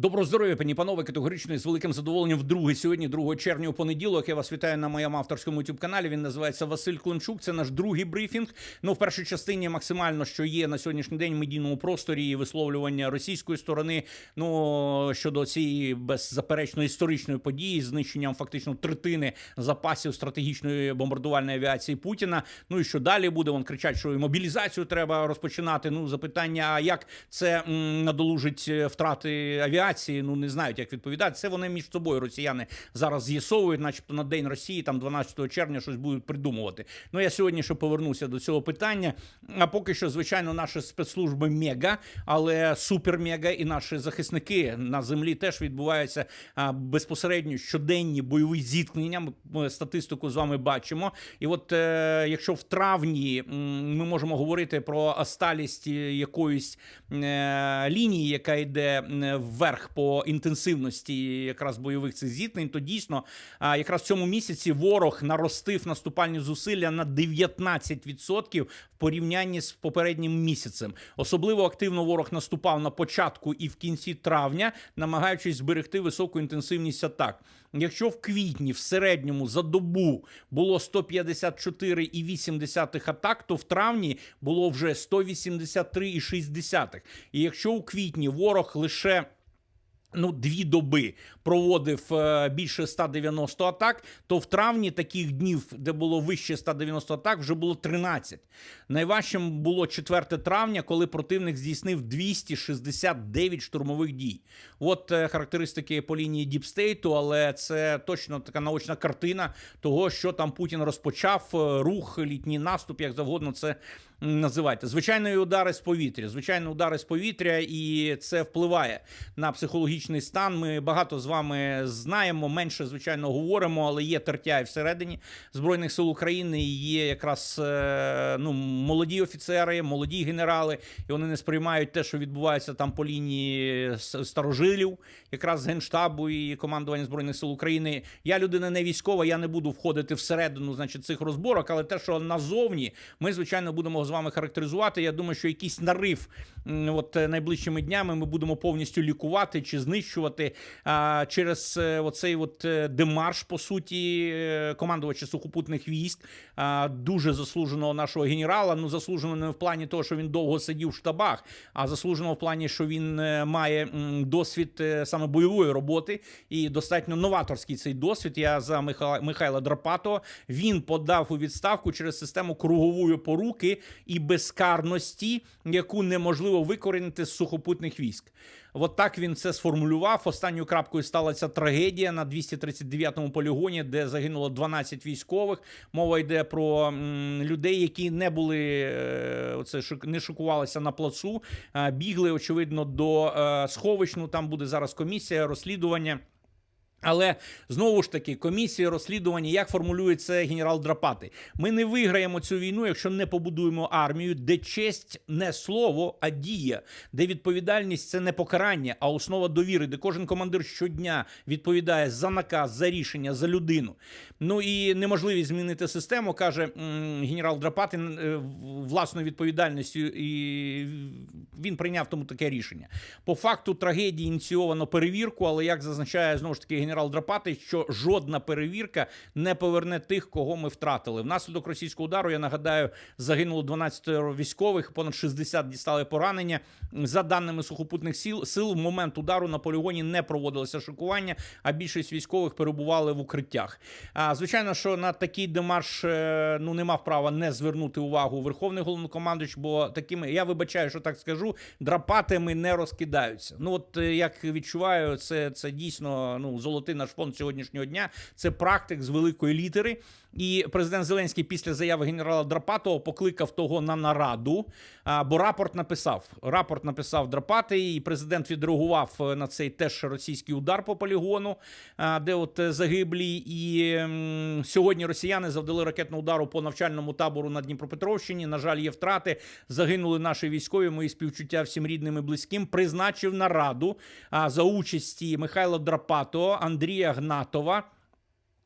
Доброго здоров'я, пані панове, категорично з великим задоволенням вдруге сьогодні, 2 червня у понеділок. Я вас вітаю на моєму авторському youtube каналі. Він називається Василь Климчук. Це наш другий брифінг. Ну, в першій частині максимально, що є на сьогоднішній день в медійному просторі і висловлювання російської сторони. Ну щодо цієї беззаперечно історичної події, знищенням фактично третини запасів стратегічної бомбардувальної авіації Путіна. Ну і що далі буде? Вон кричать, що і мобілізацію треба розпочинати. Ну запитання, як це м, надолужить е, втрати авіації? Ну не знають, як відповідати. Це вони між собою росіяни зараз з'ясовують, начебто на день Росії, там 12 червня, щось будуть придумувати. Ну я сьогодні ще повернуся до цього питання. А поки що, звичайно, наші спецслужби мега, але супер-мега і наші захисники на землі теж відбуваються безпосередньо щоденні бойові зіткнення. Ми статистику з вами бачимо. І от е, якщо в травні ми можемо говорити про осталість якоїсь е, лінії, яка йде м, вверх по інтенсивності якраз бойових цих зіткнень, то дійсно якраз в цьому місяці ворог наростив наступальні зусилля на 19% в порівнянні з попереднім місяцем. Особливо активно ворог наступав на початку і в кінці травня, намагаючись зберегти високу інтенсивність атак. Якщо в квітні в середньому за добу було 154,8 атак, то в травні було вже 183,6. І якщо у квітні ворог лише Ну, дві доби проводив е, більше 190 атак, то в травні таких днів, де було вище 190 атак, вже було 13. Найважчим було 4 травня, коли противник здійснив 269 штурмових дій. От е, характеристики по лінії Діпстейту, але це точно така наочна картина того, що там Путін розпочав, е, рух, літній наступ, як завгодно це називайте. Звичайно, удари з повітря. Звичайно, удари з повітря, і це впливає на психологічний стан. Ми багато з вами знаємо, менше звичайно говоримо, але є тертя і всередині збройних сил України. і Є якраз е, ну молоді офіцери, молоді генерали, і вони не сприймають те, що відбувається там по лінії старожилів, якраз генштабу і командування збройних сил України. Я людина не військова, я не буду входити всередину, значить, цих розборок, але те, що назовні, ми звичайно будемо з вами характеризувати. Я думаю, що якийсь нарив от е, найближчими днями ми будемо повністю лікувати чи знищувати а, через е, оцей от е, демарш, по суті, командувача сухопутних військ, а, дуже заслуженого нашого генерала. Ну заслужено не в плані того, що він довго сидів в штабах, а заслужено в плані, що він має досвід саме бойової роботи і достатньо новаторський цей досвід. Я за Михайла, Михайла Драпатого. Він подав у відставку через систему кругової поруки і безкарності, яку неможливо викорінити з сухопутних військ. От так він це сформулював. Останньою крапкою стала ця трагедія на 239-му полігоні, де загинуло 12 військових. Мова йде про людей, які не були е, оце не шокувалися на плацу, бігли очевидно до е, сховищ. Ну там буде зараз комісія розслідування. Але знову ж таки, комісія розслідування, як формулює це генерал Драпати. Ми не виграємо цю війну, якщо не побудуємо армію, де честь не слово, а дія, де відповідальність це не покарання, а основа довіри, де кожен командир щодня відповідає за наказ, за рішення, за людину. Ну і неможливість змінити систему, каже генерал Драпати е, власною відповідальністю, і він прийняв тому таке рішення. По факту трагедії ініційовано перевірку, але як зазначає знову ж таки генерал Драпати, що жодна перевірка не поверне тих, кого ми втратили. Внаслідок російського удару, я нагадаю, загинуло 12 військових, понад 60 дістали поранення. За даними сухопутних сил, сил в момент удару на полігоні не проводилося шокування, а більшість військових перебували в укриттях. А звичайно, що на такий демарш е, ну не мав права не звернути увагу Верховний головнокомандуючий, бо такими я вибачаю, що так скажу, драпатами не розкидаються. Ну от е, як відчуваю, це, це дійсно ну золотий наш фонд сьогоднішнього дня. Це практик з великої літери. І президент Зеленський після заяви генерала Драпатого покликав того на нараду. Бо рапорт написав. Рапорт написав Драпатий, і президент відреагував е, на цей теж російський удар по полігону, де от е, загиблі. І сьогодні росіяни завдали ракетного удару по навчальному табору на Дніпропетровщині. На жаль, є втрати. Загинули наші військові. Мої співчуття всім рідним і близьким. Призначив нараду за участі Михайла Драпатого, Андрія Гнатова.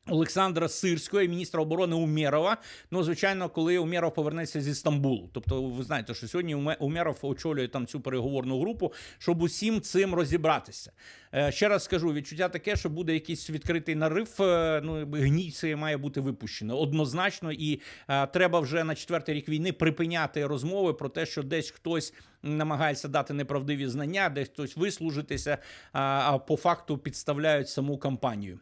Олександра Сирського і міністра оборони Умєрова. Ну, звичайно, коли Умєров повернеться зі Стамбулу. Тобто, ви знаєте, що сьогодні Умєров очолює там цю переговорну групу, щоб усім цим розібратися. Е, Ще раз скажу, відчуття таке, що буде якийсь відкритий нарив. е, Ну, гній це має бути випущено однозначно, і е, треба вже на четвертий рік війни припиняти розмови про те, що десь хтось намагається дати неправдиві знання, десь хтось вислужитися, а по факту підставляють саму кампанію.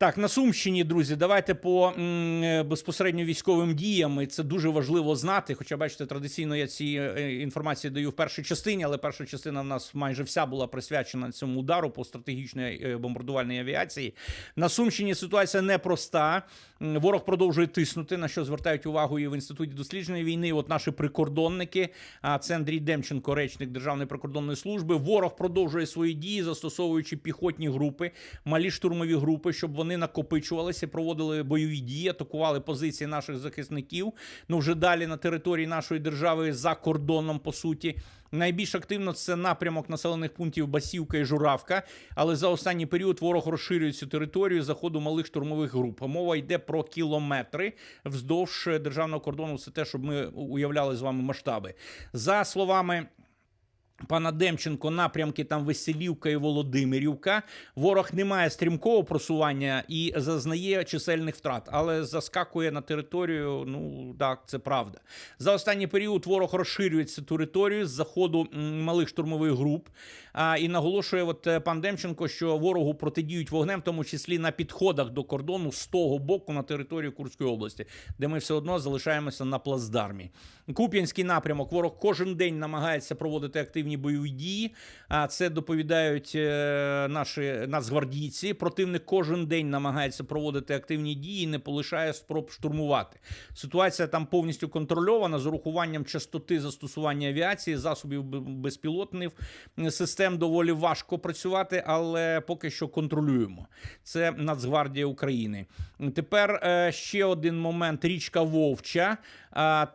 Так, на Сумщині, друзі, давайте по е, безпосередньо військовим діям. І Це дуже важливо знати. Хоча, бачите, традиційно я ці е, інформації даю в першій частині, але перша частина в нас майже вся була присвячена цьому удару по стратегічної бомбардувальної бомбардувальній авіації. На Сумщині ситуація непроста. Ворог продовжує тиснути, на що звертають увагу і в інституті дослідження війни. От наші прикордонники, а це Андрій Демченко, речник Державної прикордонної служби. Ворог продовжує свої дії, застосовуючи піхотні групи, малі штурмові групи, щоб вони накопичувалися, проводили бойові дії, атакували позиції наших захисників. Ну вже далі на території нашої держави за кордоном, по суті. Найбільш активно це напрямок населених пунктів Басівка і Журавка. Але за останній період ворог розширює цю територію заходу малих штурмових груп. Мова йде про кілометри вздовж державного кордону. Це те, щоб ми уявляли з вами масштаби. За словами. Пана Демченко, напрямки там Веселівка і Володимирівка. Ворог не має стрімкого просування і зазнає чисельних втрат, але заскакує на територію. Ну так, це правда. За останній період ворог розширює цю територію з заходу малих штурмових груп. А, і наголошує от е, пан Демченко, що ворогу протидіють вогнем, в тому числі на підходах до кордону з того боку на територію Курської області, де ми все одно залишаємося на плацдармі. Куп'янський напрямок. Ворог кожен день намагається проводити активні бойові дії. А це доповідають е, наші нацгвардійці. Противник кожен день намагається проводити активні дії, не полишає спроб штурмувати. Ситуація там повністю контрольована з урахуванням частоти застосування авіації, засобів безпілотних систем доволі важко працювати, але поки що контролюємо. Це Нацгвардія України. Тепер е, ще один момент: річка Вовча.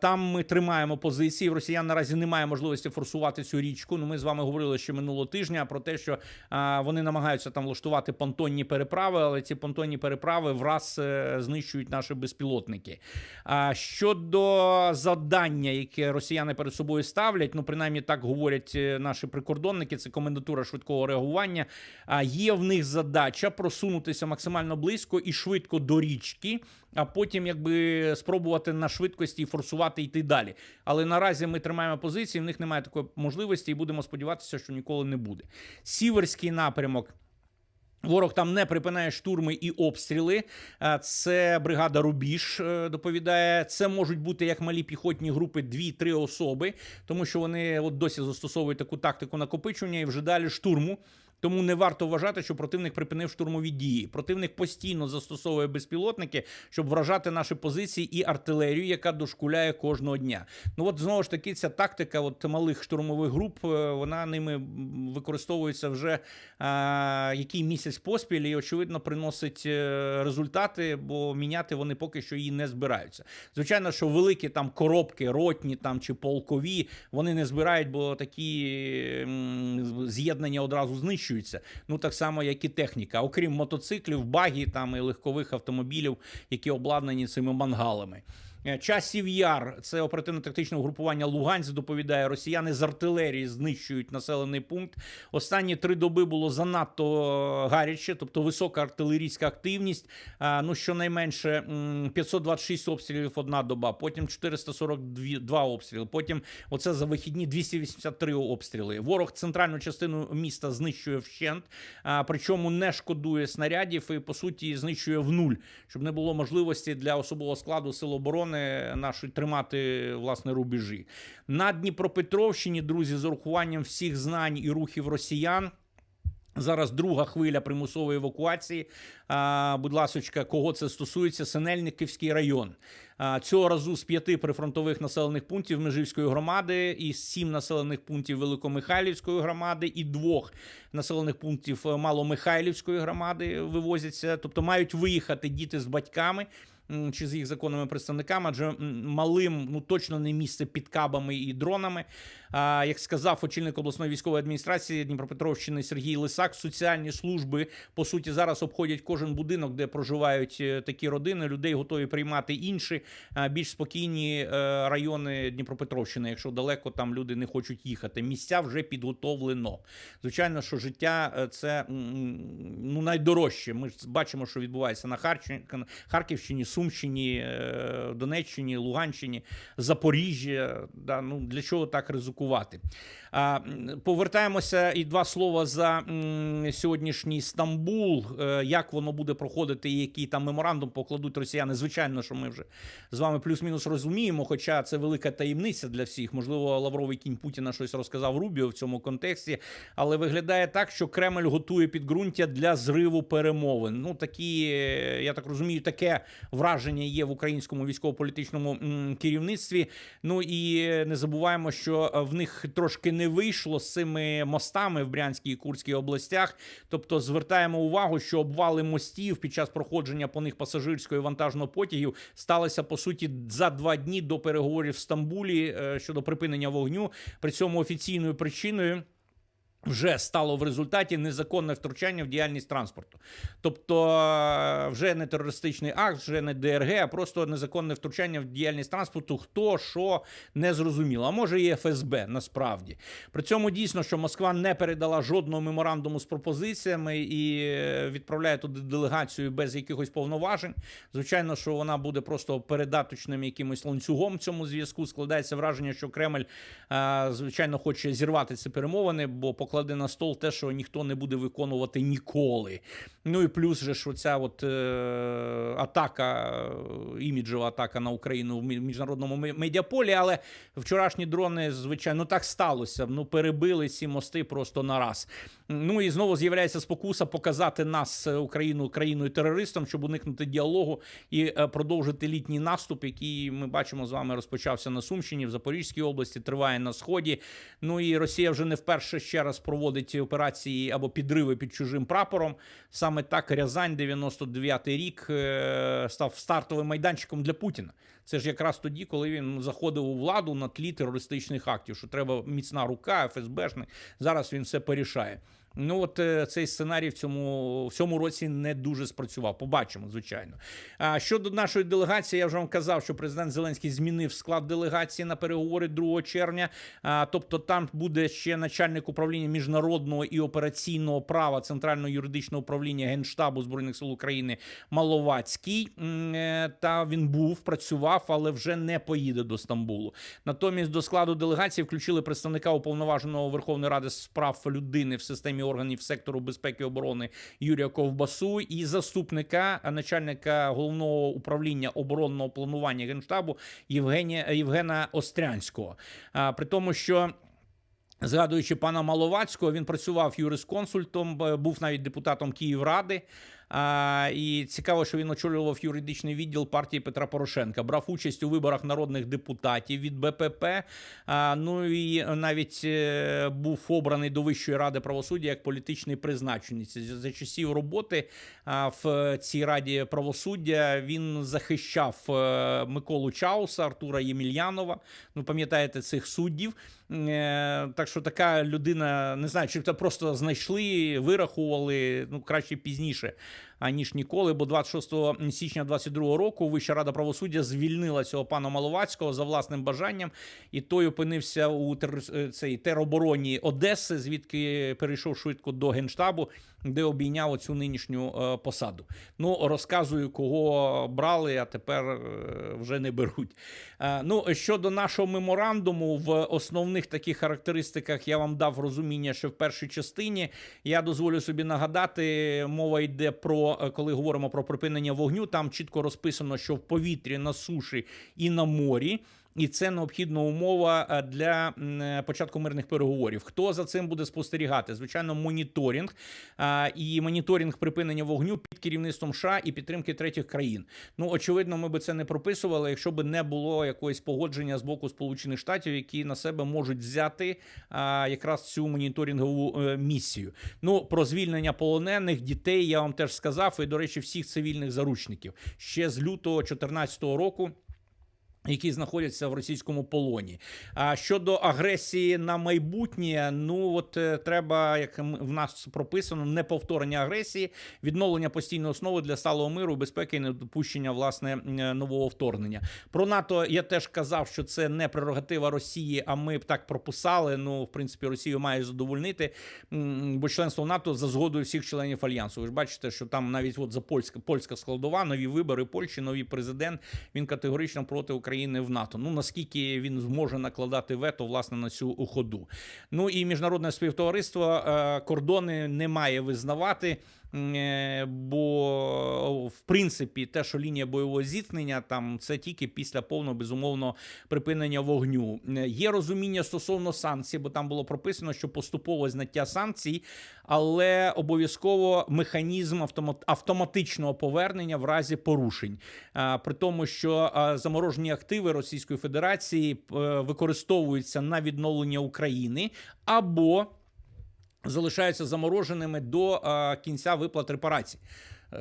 Там ми тримаємо позиції. В росіян наразі немає можливості форсувати цю річку. Ну, ми з вами говорили ще минулого тижня про те, що вони намагаються там влаштувати понтонні переправи, але ці понтонні переправи враз е, знищують наші безпілотники. Щодо завдання, яке росіяни перед собою ставлять, ну принаймні так говорять е, наші прикордонники, це комендатура швидкого реагування. Є в них задача просунутися максимально близько і швидко до річки, а потім якби спробувати на швидкості форсувати йти далі. Але наразі ми тримаємо позиції, в них немає такої можливості, і будемо сподіватися, що ніколи не буде. Сіверський напрямок. Ворог там не припиняє штурми і обстріли. Це бригада Рубіж е, доповідає. Це можуть бути як малі піхотні групи, 2-3 особи, тому що вони от досі застосовують таку тактику накопичення і вже далі штурму. Тому не варто вважати, що противник припинив штурмові дії. Противник постійно застосовує безпілотники, щоб вражати наші позиції і артилерію, яка дошкуляє кожного дня. Ну от знову ж таки, ця тактика от малих штурмових груп, е, вона ними використовується вже а, який місяць поспіль, і очевидно приносить е, результати, бо міняти вони поки що її не збираються. Звичайно, що великі там коробки, ротні там чи полкові, вони не збирають, бо такі з'єднання одразу знищуються. Ну так само, як і техніка, окрім мотоциклів, багі там і легкових автомобілів, які обладнані цими мангалами. Е, Часів Яр, це оперативно-тактичне угрупування Луганськ, доповідає, росіяни з артилерії знищують населений пункт. Останні три доби було занадто гаряче, тобто висока артилерійська активність. А, Ну, щонайменше м, 526 обстрілів одна доба, потім 442 обстріли, потім оце за вихідні 283 обстріли. Ворог центральну частину міста знищує вщент, причому не шкодує снарядів і, по суті, знищує в нуль, щоб не було можливості для особового складу сил оборони нашої тримати власне рубежі. На Дніпропетровщині, друзі, з урахуванням всіх знань і рухів росіян. Зараз друга хвиля примусової евакуації. А, будь ласочка, кого це стосується? Синельниківський район. А, цього разу з п'яти прифронтових населених пунктів Межівської громади і сім населених пунктів Великомихайлівської громади і двох населених пунктів е, Маломихайлівської громади вивозяться. Тобто мають виїхати діти з батьками. Чи з їх законними представниками, адже малим ну точно не місце під кабами і дронами. Як сказав очільник обласної військової адміністрації Дніпропетровщини Сергій Лисак, соціальні служби по суті зараз обходять кожен будинок, де проживають е, такі родини. Людей готові приймати інші більш спокійні е, райони Дніпропетровщини, якщо далеко там люди не хочуть їхати. Місця вже підготовлено. Звичайно, що життя е, це ну найдорожче. Ми ж бачимо, що відбувається на Харківщині, Сумщині, е, Донеччині, Луганщині, Запоріжжя. Да, ну для чого так ризикувати? М, повертаємося і два слова за сьогоднішній Стамбул. Е, Як воно буде проходити, і який там меморандум покладуть росіяни? Звичайно, що ми вже з вами плюс-мінус розуміємо. Хоча це велика таємниця для всіх. Можливо, Лавровий кінь Путіна щось розказав Рубіо в цьому контексті, але виглядає так, що Кремль готує підґрунтя для зриву перемовин. Ну такі, я так розумію, таке враження є в українському військово-політичному керівництві. Ну і не забуваємо, що е, в них трошки не вийшло з цими мостами в Брянській і Курській областях. Тобто звертаємо увагу, що обвали мостів під час проходження по них пасажирського і вантажного потягів сталися по суті за два дні до переговорів в Стамбулі е, щодо припинення вогню. При цьому офіційною причиною. Вже стало в результаті незаконне втручання в діяльність транспорту. Тобто е, вже не терористичний акт, вже не ДРГ, а просто незаконне втручання в діяльність транспорту. Хто що не зрозуміло. А може і ФСБ насправді. При цьому дійсно, що Москва не передала жодного меморандуму з пропозиціями і е, відправляє туди делегацію без якихось повноважень. Звичайно, що вона буде просто передаточним якимось ланцюгом в цьому зв'язку. Складається враження, що Кремль, е, звичайно, хоче зірвати ці перемовини, бо покладе на стол те, що ніхто не буде виконувати ніколи. Ну і плюс же ж оця от е, атака, е, іміджева атака на Україну в міжнародному медіаполі. Але вчорашні дрони, звичайно, ну так сталося. Ну перебили ці мости просто на раз. Ну і знову з'являється спокуса показати нас, е, Україну, країною терористом, щоб уникнути діалогу і е, продовжити літній наступ, який ми бачимо з вами розпочався на Сумщині, в Запорізькій області, триває на сході. Ну і Росія вже не вперше ще раз проводить операції або підриви під чужим прапором. Саме так Рязань, 99-й рік, е, став стартовим майданчиком для Путіна. Це ж якраз тоді, коли він заходив у владу на тлі терористичних актів, що треба міцна рука, ФСБшник. Зараз він все порішає. Ну, от е, цей сценарій в цьому в цьому році не дуже спрацював. Побачимо, звичайно. А щодо нашої делегації, я вже вам казав, що президент Зеленський змінив склад делегації на переговори 2 червня. А, тобто, там буде ще начальник управління міжнародного і операційного права Центрального юридичного управління Генштабу збройних сил України Маловацький. Е, Та він був, працював, але вже не поїде до Стамбулу. Натомість до складу делегації включили представника уповноваженого Верховної Ради з прав людини в системі органів сектору безпеки і оборони Юрія Ковбасу і заступника начальника головного управління оборонного планування генштабу Євгенія Євгена Острянського. А, При тому, що Згадуючи пана Маловацького, він працював юрисконсультом, був навіть депутатом Київради. А, і цікаво, що він очолював юридичний відділ партії Петра Порошенка, брав участь у виборах народних депутатів від БПП. А, ну і навіть е, був обраний до Вищої ради правосуддя як політичний призначенець. За часів роботи в цій раді правосуддя він захищав е, Миколу Чауса, Артура Ємельянова. Ну, пам'ятаєте цих суддів. Е, Так що така людина, не знаю, чи це просто знайшли, вирахували, ну краще пізніше, аніж ніколи. Бо 26 січня 22 року Вища рада правосуддя звільнила цього пана Маловацького за власним бажанням, і той опинився у тер- е, цей теробороні Одеси, звідки перейшов швидко до генштабу, де обійняв оцю нинішню е, посаду. Ну розказую, кого брали, а тепер е, вже не беруть. Ну щодо нашого меморандуму, в основних таких характеристиках я вам дав розуміння, що в першій частині я дозволю собі нагадати, мова йде про е, коли говоримо про припинення вогню. Там чітко розписано, що в повітрі, на суші і на морі. І це необхідна умова е, для е, початку мирних переговорів. Хто за цим буде спостерігати? Звичайно, моніторинг і моніторинг припинення вогню під керівництвом США і підтримки третіх країн. Ну очевидно, ми би це не прописували, якщо би не було якогось погодження з боку Сполучених Штатів, які на себе можуть взяти якраз цю моніторингову е, місію. Ну про звільнення полонених дітей я вам теж сказав, і до речі, всіх цивільних заручників ще з лютого 2014 року. Які знаходяться в російському полоні. А щодо агресії на майбутнє, ну от е, треба, як в нас прописано, неповторення агресії, відновлення постійної основи для сталого миру, безпеки і недопущення власне е, нового вторгнення. Про НАТО я теж казав, що це не прерогатива Росії, а ми б так прописали. Ну, в принципі, Росію має задовольнити, бо членство НАТО за згодою всіх членів альянсу. Ви ж бачите, що там навіть от за польська польська складова, нові вибори Польщі, новий президент. Він категорично проти України в НАТО. Ну наскільки він зможе накладати вето власне на цю ходу. Ну і міжнародне співтовариство е, кордони не має визнавати. Е, Бо в принципі те, що лінія бойового зіткнення, там це тільки після повного безумовно припинення вогню. Е, Є розуміння стосовно санкцій, бо там було прописано, що поступово зняття санкцій, але обов'язково механізм автомат- автоматичного повернення в разі порушень. При тому, що заморожені активи Російської Федерації е, використовуються на відновлення України або залишаються замороженими до кінця виплат репарацій.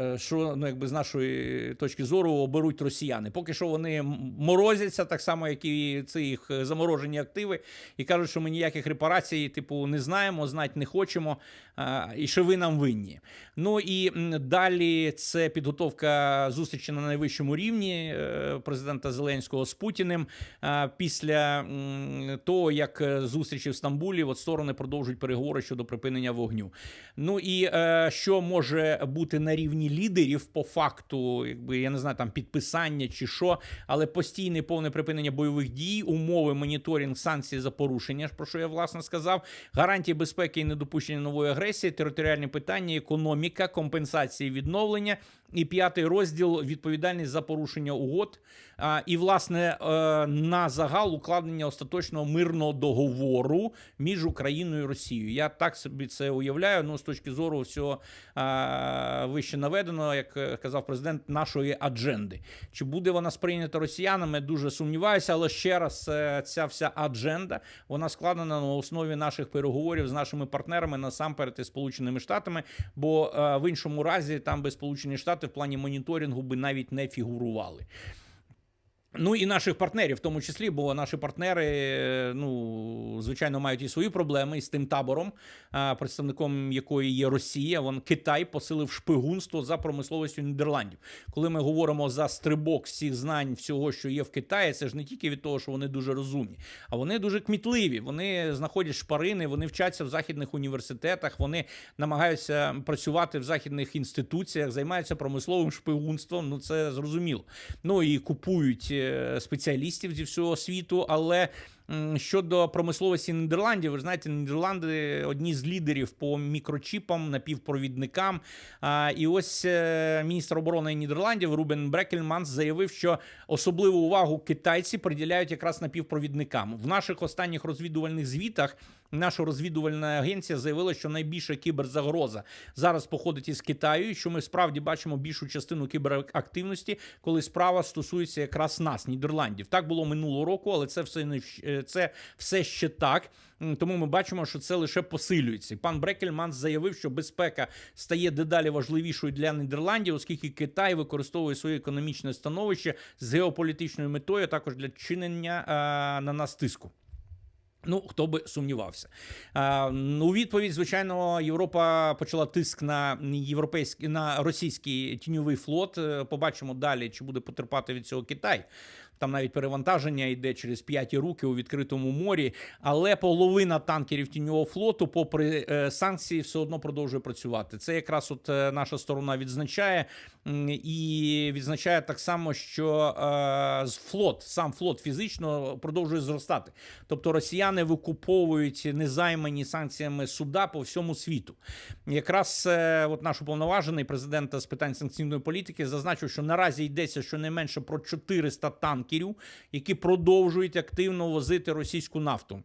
Е, Що ну, якби з нашої точки зору оберуть росіяни. Поки що вони морозяться, так само, як і ці їх е, заморожені активи, і кажуть, що ми ніяких репарацій, типу, не знаємо, знати не хочемо, і що ви нам винні. Ну і далі це підготовка зустрічі на найвищому рівні е, президента Зеленського з Путіним. Після того, як зустрічі в Стамбулі, от сторони продовжують переговори щодо припинення вогню. Ну і що може бути на рівні лідерів по факту, якби я не знаю, там підписання чи що, але постійне повне припинення бойових дій, умови, моніторинг, санкції за порушення, про що я власне сказав, гарантії безпеки і недопущення нової агресії, територіальні питання, економіка, компенсації, відновлення. І п'ятий розділ відповідальність за порушення угод. І, власне, е, на загал укладення остаточного мирного договору між Україною і Росією. Я так собі це уявляю. Ну, з точки зору всього вище наведеного, як е, казав президент, нашої адженди. Чи буде вона сприйнята росіянами? Дуже сумніваюся, але ще раз, е, ця вся адженда вона складена на основі наших переговорів з нашими партнерами насамперед із Сполученими Штатами. Бо в іншому разі там би Сполучені Штати в плані моніторингу би навіть не фігурували. Ну і наших партнерів, в тому числі, бо наші партнери, е, ну звичайно, мають і свої проблеми із тим табором, а, представником якої є Росія. Вон Китай посилив шпигунство за промисловістю Нідерландів. Коли ми говоримо за стрибок всіх знань, всього, що є в Китаї, це ж не тільки від того, що вони дуже розумні, а вони дуже кмітливі. Вони знаходять шпарини, вони вчаться в західних університетах, вони намагаються працювати в західних інституціях, займаються промисловим шпигунством. Ну це зрозуміло. Ну і купують е, спеціалістів зі всього світу, але. Щодо промисловості Нідерландів, ви знаєте, Нідерланди одні з лідерів по мікрочіпам, напівпровідникам. І ось е, міністр оборони Нідерландів Рубен Брекельманс заявив, що особливу увагу китайці приділяють якраз напівпровідникам. В наших останніх розвідувальних звітах наша розвідувальна агенція заявила, що найбільша кіберзагроза зараз походить із Китаю, що ми справді бачимо більшу частину кіберактивності, коли справа стосується якраз нас, Нідерландів. Так було минулого року, але це все не е, це все ще так. Тому ми бачимо, що це лише посилюється. Пан Брекельманс заявив, що безпека стає дедалі важливішою для Нідерландів, оскільки Китай використовує своє економічне становище з геополітичною метою, а також для чинення а, на нас тиску. Ну, хто би сумнівався. У відповідь, звичайно, Європа почала тиск на європейський на російський тіньовий флот. Е, Побачимо далі, чи буде потерпати від цього Китай. Там навіть перевантаження йде через п'яті руки у відкритому морі. Але половина танкерів тіньового флоту, попри е, санкції, все одно продовжує працювати. Це якраз от е, наша сторона відзначає і відзначає так само, що флот, сам флот фізично продовжує зростати. Тобто росіяни викуповують незаймані санкціями суда по всьому світу. Якраз е, от наш уповноважений президент з питань санкційної політики зазначив, що наразі йдеться щонайменше про 400 танків танкерів, які продовжують активно возити російську нафту.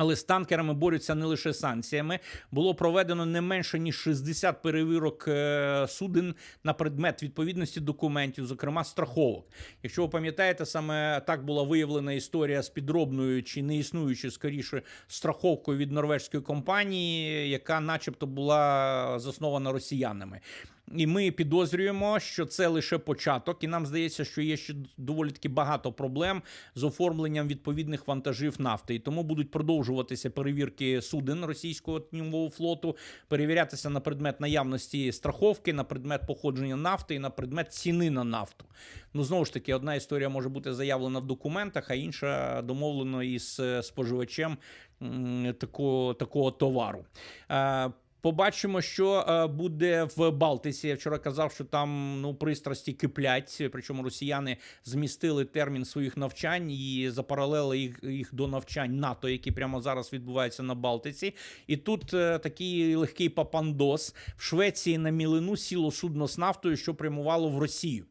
Але з танкерами борються не лише санкціями. Було проведено не менше ніж 60 перевірок е, суден на предмет відповідності документів, зокрема страховок. Якщо ви пам'ятаєте, саме так була виявлена історія з підробною чи не існуючою, скоріше, страховкою від норвежської компанії, яка, начебто, була заснована росіянами. І ми підозрюємо, що це лише початок, і нам здається, що є ще доволі таки багато проблем з оформленням відповідних вантажів нафти. І тому будуть продовжуватися перевірки суден російського тіньового флоту, перевірятися на предмет наявності страховки, на предмет походження нафти і на предмет ціни на нафту. Ну знову ж таки, одна історія може бути заявлена в документах, а інша домовлено із е, споживачем такого, такого товару. Побачимо, що е, буде в Балтиці. Я вчора казав, що там ну пристрасті киплять. Причому росіяни змістили термін своїх навчань і запаралели їх, їх до навчань НАТО, які прямо зараз відбуваються на Балтиці. І тут е, такий легкий папандос в Швеції на мілину сіло судно з нафтою, що прямувало в Росію.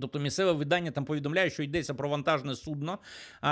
Тобто місцеве видання там повідомляє, що йдеться про вантажне судно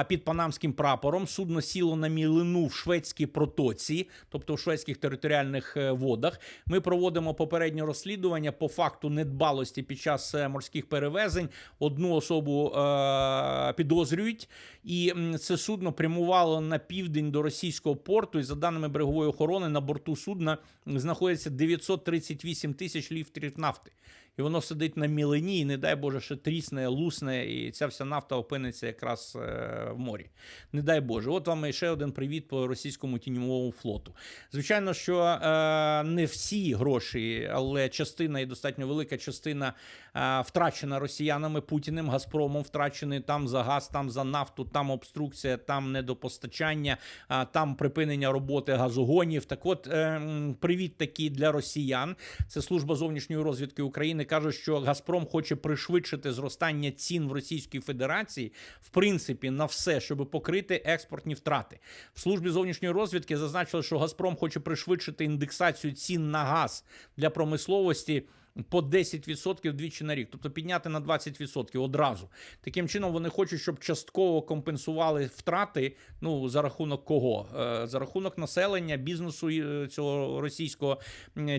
під панамським прапором. Судно сіло на мілину в шведській протоці, тобто в шведських територіальних е, водах. Ми проводимо попереднє розслідування по факту недбалості під час е, морських перевезень. Одну особу е- підозрюють, і це судно прямувало на південь до російського порту. І за даними берегової охорони, на борту судна знаходиться 938 тисяч літрів нафти і воно сидить на мілині, і не дай Боже, ще трісне, лусне, і ця вся нафта опиниться якраз е, в морі. Не дай Боже. От вам ще один привіт по російському тіньовому флоту. Звичайно, що е, не всі гроші, але частина і достатньо велика частина е, втрачена росіянами Путіним, Газпромом втрачений там за газ, там за нафту, там обструкція, там недопостачання, е, там припинення роботи газогонів. Так от, е, привіт такий для росіян. Це служба зовнішньої розвідки України каже, що Газпром хоче пришвидшити зростання цін в Російській Федерації, в принципі, на все, щоб покрити експортні втрати. В службі зовнішньої розвідки зазначили, що Газпром хоче пришвидшити індексацію цін на газ для промисловості. По 10% двічі на рік, тобто підняти на 20% одразу. Таким чином вони хочуть, щоб частково компенсували втрати. Ну за рахунок кого? Е, За рахунок населення, бізнесу е, цього російського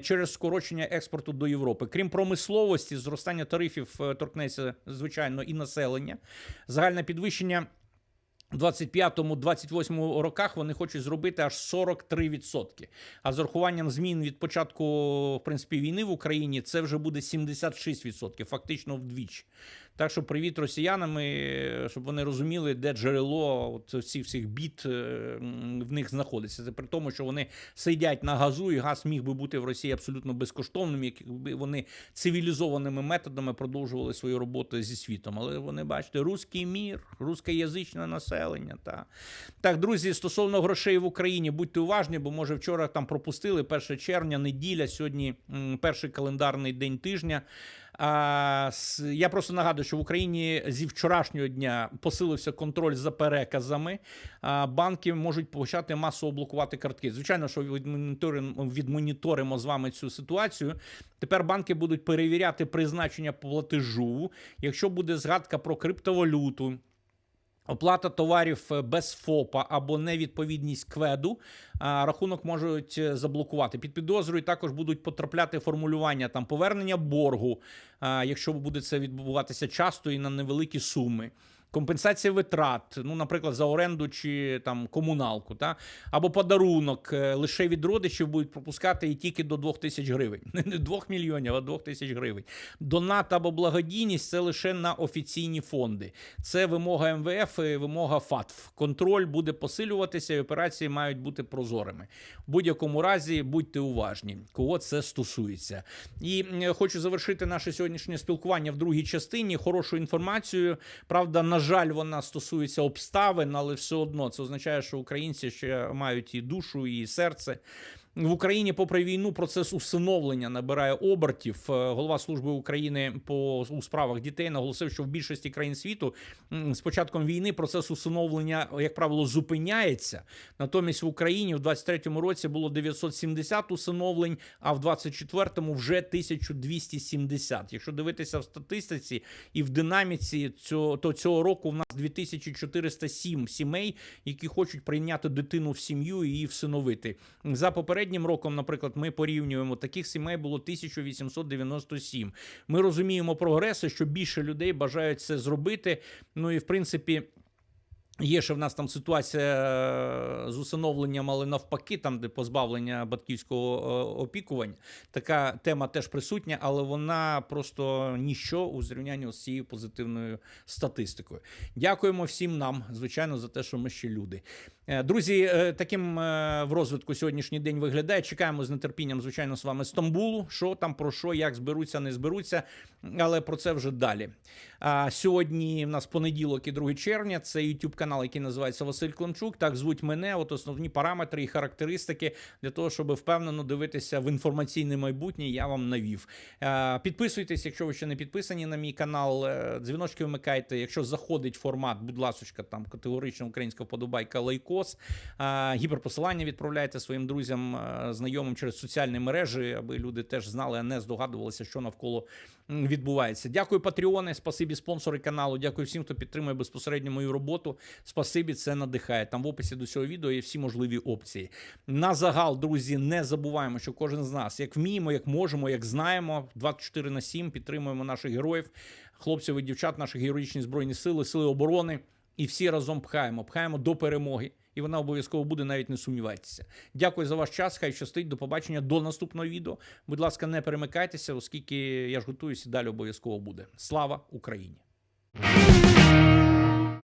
через скорочення експорту до Європи. Крім промисловості, зростання тарифів е, торкнеться звичайно і населення. Загальне підвищення. У 25-28 роках вони хочуть зробити аж 43%. А з урахуванням змін від початку в принципі війни в Україні це вже буде 76%, фактично вдвічі. Так що привіт росіянам, щоб вони розуміли, де джерело от всіх всіх бід е, в них знаходиться. Це при тому, що вони сидять на газу, і газ міг би бути в Росії абсолютно безкоштовним, якби вони цивілізованими методами продовжували свою роботу зі світом. Але вони бачите, руський мір, рускоязичне населення. Та так, друзі, стосовно грошей в Україні, будьте уважні, бо може вчора там пропустили 1 червня, неділя, сьогодні перший календарний день тижня. Я просто нагадую, що в Україні зі вчорашнього дня посилився контроль за переказами. Банки можуть почати масово блокувати картки. Звичайно, що відмоніторимо, відмоніторимо з вами цю ситуацію. Тепер банки будуть перевіряти призначення платежу. Якщо буде згадка про криптовалюту. Оплата товарів е, без ФОПа або невідповідність кведу, рахунок можуть е, заблокувати. Під підозрою також будуть потрапляти формулювання там повернення боргу, якщо буде це відбуватися часто і на невеликі суми. Компенсація витрат, ну, наприклад, за оренду чи там комуналку, та або подарунок е, лише від родичів будуть пропускати і тільки до 2 тисяч гривень, не 2 мільйонів, а 2 тисяч гривень. Донат або благодійність це лише на офіційні фонди. Це вимога МВФ і вимога ФАТФ. Контроль буде посилюватися, і операції мають бути прозорими. В будь-якому разі будьте уважні, кого це стосується. І хочу завершити наше сьогоднішнє спілкування в другій частині хорошою інформацією. Правда, на жаль, вона стосується обставин, але все одно це означає, що українці ще мають і душу, і серце. В Україні, попри війну, процес усиновлення набирає обертів. Е, Голова служби України по у справах дітей наголосив, що в більшості країн світу з початком війни процес усиновлення, як правило, зупиняється. Натомість в Україні в 23-му році було 970 усиновлень, а в 24-му вже 1270. Якщо дивитися в статистиці і в динаміці, цього, то цього року в нас 2407 сімей, які хочуть прийняти дитину в сім'ю і її всиновити. За попереднім роком, наприклад, ми порівнюємо таких сімей було 1897. Ми розуміємо прогреси, що більше людей бажають це зробити. Ну і в принципі. Є ще в нас там ситуація е, з усиновленням, але навпаки, там, де позбавлення батьківського е, опікування. Така тема теж присутня, але вона просто ніщо у зрівнянні з цією позитивною статистикою. Дякуємо всім нам, звичайно, за те, що ми ще люди. Е, Друзі, е, таким е, в розвитку сьогоднішній день виглядає. Чекаємо з нетерпінням, звичайно, з вами Стамбулу. Що там, про що, як зберуться, не зберуться, але про це вже далі. А сьогодні в нас понеділок і 2 червня. Це YouTube канал, який називається Василь Климчук. Так звуть мене. От основні параметри і характеристики для того, щоб впевнено дивитися в інформаційне майбутнє. Я вам навів. Підписуйтесь, якщо ви ще не підписані на мій канал. Дзвіночки вмикайте. Якщо заходить формат, будь ласочка, там категорична українська вподобайка лайкос. Е, Гіперпосилання відправляйте своїм друзям, знайомим через соціальні мережі, аби люди теж знали, а не здогадувалися, що навколо відбувається. Дякую, Патреони, спасибі спонсори каналу. Дякую всім, хто підтримує безпосередньо мою роботу. Спасибі, це надихає. Там в описі до цього відео є всі можливі опції. На загал, друзі, не забуваємо, що кожен з нас, як вміємо, як можемо, як знаємо, 24 на 7 підтримуємо наших героїв, хлопців і дівчат, наші героїчні збройні сили, сили оборони. І всі разом пхаємо, пхаємо до перемоги. І вона обов'язково буде, навіть не сумнівайтеся. Дякую за ваш час. Хай щастить. До побачення до наступного відео. Будь ласка, не перемикайтеся, оскільки я ж готуюся, далі обов'язково буде. Слава Україні!